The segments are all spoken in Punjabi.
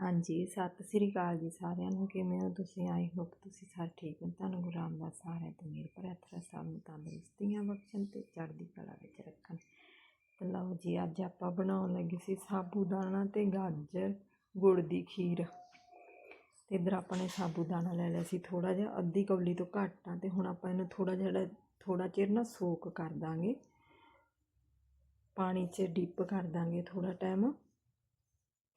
ਹਾਂਜੀ, ਸਤਿ ਸ੍ਰੀ ਅਕਾਲ ਜੀ ਸਾਰਿਆਂ ਨੂੰ, ਕਿਵੇਂ ਹੋ ਤੁਸੀਂ? ਆਈ ਹੋਪ ਤੁਸੀਂ ਸਾਰੇ ਠੀਕ ਹੋ। ਤੁਹਾਨੂੰ ਗੁਰੂ ਰਾਮਦਾਸ ਸਾਰਿਆਂ ਤੋਂ ਮੇਰ ਭਰਿਆ ਸਭ ਨੂੰ ਤੰਦਰੁਸਤੀਆਂ ਬਖਸ਼ਣ ਤੇ ਚੜ੍ਹਦੀ ਕਲਾ ਵਿੱਚ ਰੱਖਣ। ਤੇ ਲਓ ਜੀ, ਅੱਜ ਆਪਾਂ ਬਣਾਉਣ ਲੱਗੇ ਸੀ ਸਾਬੂਦਾਨਾ ਤੇ ਗਾਜਰ, ਗੁੜ ਦੀ ਖੀਰ। ਤੇ ਇਧਰ ਆਪਾਂ ਨੇ ਸਾਬੂਦਾਨਾ ਲੈ ਲਿਆ ਸੀ ਥੋੜਾ ਜਿਹਾ ਅੱਧੀ ਕੌਲੀ ਤੋਂ ਘੱਟ ਆ, ਤੇ ਹੁਣ ਆਪਾਂ ਇਹਨੂੰ ਥੋੜਾ ਜਿਹਾ ਥੋੜਾ ਚਿਰ ਨਾ ਸੋਕ ਕਰ ਦਾਂਗੇ। ਪਾਣੀ 'ਚ ਡਿਪ ਕਰ ਦਾਂਗੇ ਥੋੜਾ ਟਾਈਮ।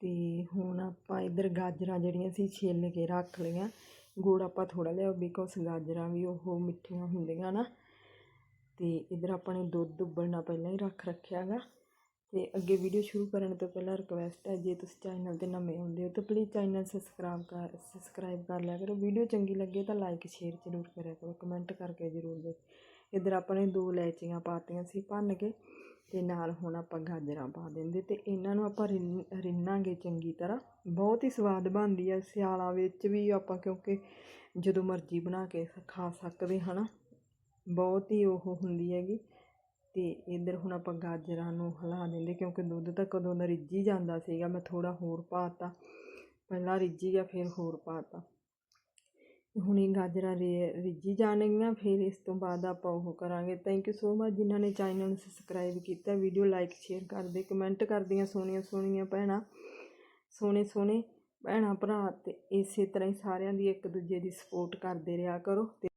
ਅਤੇ ਹੁਣ ਆਪਾਂ ਇੱਧਰ ਗਾਜਰਾਂ ਜਿਹੜੀਆਂ ਸੀ ਛਿੱਲ ਕੇ ਰੱਖ ਲਈਆਂ। ਗੁੜ ਆਪਾਂ ਥੋੜ੍ਹਾ ਲਿਆ ਬਿਕੋਸ ਗਾਜਰਾਂ ਵੀ ਉਹ ਮਿੱਠੀਆਂ ਹੁੰਦੀਆਂ ਨਾ। ਅਤੇ ਇੱਧਰ ਆਪਾਂ ਨੇ ਦੁੱਧ ਉਬਲਣਾ ਪਹਿਲਾਂ ਹੀ ਰੱਖ ਰੱਖਿਆ ਗਾ। ਅਤੇ ਅੱਗੇ ਵੀਡੀਓ ਸ਼ੁਰੂ ਕਰਨ ਤੋਂ ਪਹਿਲਾਂ ਰਿਕਵੈਸਟ ਹੈ, ਜੇ ਤੁਸੀਂ ਚੈਨਲ ਤੇ ਨਵੇਂ ਹੁੰਦੇ ਹੋ ਤਾਂ ਪਲੀਜ਼ ਚੈਨਲ ਸਬਸਕ੍ਰਾਈਬ ਕਰ ਸਬਸਕ੍ਰਾਈਬ ਕਰ ਲਿਆ ਕਰੋ। ਵੀਡੀਓ ਚੰਗੀ ਲੱਗੇ ਤਾਂ ਲਾਈਕ ਸ਼ੇਅਰ ਜ਼ਰੂਰ ਕਰਿਆ ਕਰੋ। ਕਮੈਂਟ ਕਰਕੇ ਜ਼ਰੂਰ ਦੱਸੋ। ਇੱਧਰ ਆਪਾਂ ਨੇ ਦੋ ਇਲਾਇਚੀਆਂ ਪਾਤੀਆਂ ਸੀ ਭੰਨ ਕੇ। ਅਤੇ ਨਾਲ ਹੁਣ ਆਪਾਂ ਗਾਜਰਾਂ ਪਾ ਦਿੰਦੇ ਅਤੇ ਇਹਨਾਂ ਨੂੰ ਆਪਾਂ ਰਿੰਨ, ਰਿੰਨਾਂਗੇ ਚੰਗੀ ਤਰ੍ਹਾਂ। ਬਹੁਤ ਹੀ ਸਵਾਦ ਬਣਦੀ ਹੈ ਸਿਆਲਾਂ ਵਿੱਚ ਵੀ ਆਪਾਂ ਕਿਉਂਕਿ ਜਦੋਂ ਮਰਜ਼ੀ ਬਣਾ ਕੇ ਖਾ ਸਕਦੇ ਹਨਾ ਬਹੁਤ ਹੀ ਉਹ ਹੁੰਦੀ ਹੈਗੀ। ਤੇ ਇਧਰ ਹੁਣ ਆਪਾਂ ਗਾਜਰਾਂ ਨੂੰ ਹਿਲਾ ਦਿੰਦੇ ਕਿਉਂਕਿ ਦੁੱਧ ਤਾਂ ਕਦੋਂ ਦਾ ਰਿੱਝੀ ਜਾਂਦਾ ਸੀਗਾ, ਮੈਂ ਥੋੜਾ ਹੋਰ ਪਾਤਾ ਪਹਿਲਾਂ ਰਿੱਝੀ ਗਿਆ, ਫਿਰ ਹੋਰ ਪਾਤਾ ਹੁਣ ਇਹ ਗਾਜਰਾਂ ਰੇ- ਰਿੱਝੀ ਜਾਣਗੀਆਂ, ਫਿਰ ਇਸ ਤੋਂ ਬਾਅਦ ਆਪਾਂ ਉਹ ਕਰਾਂਗੇ। ਥੈਂਕ ਯੂ ਸੋ ਮਚ ਜਿਨ੍ਹਾਂ ਨੇ ਚੈਨਲ ਨੂੰ ਸਬਸਕ੍ਰਾਈਬ ਕੀਤਾ। ਵੀਡੀਓ ਲਾਈਕ ਸ਼ੇਅਰ ਕਰਦੇ ਕਮੈਂਟ ਕਰਦੀਆਂ ਸੋਹਣੀਆਂ ਸੋਹਣੀਆਂ ਭੈਣਾਂ, ਸੋਹਣੇ ਸੋਹਣੇ ਭੈਣਾਂ, ਭਰਾ ਤੇ ਇਸੇ ਤਰ੍ਹਾਂ ਹੀ ਸਾਰਿਆਂ ਦੀ ਇੱਕ ਦੂਜੇ ਦੀ ਸਪੋਰਟ ਕਰਦੇ ਰਿਹਾ ਕਰੋ। ਤੇ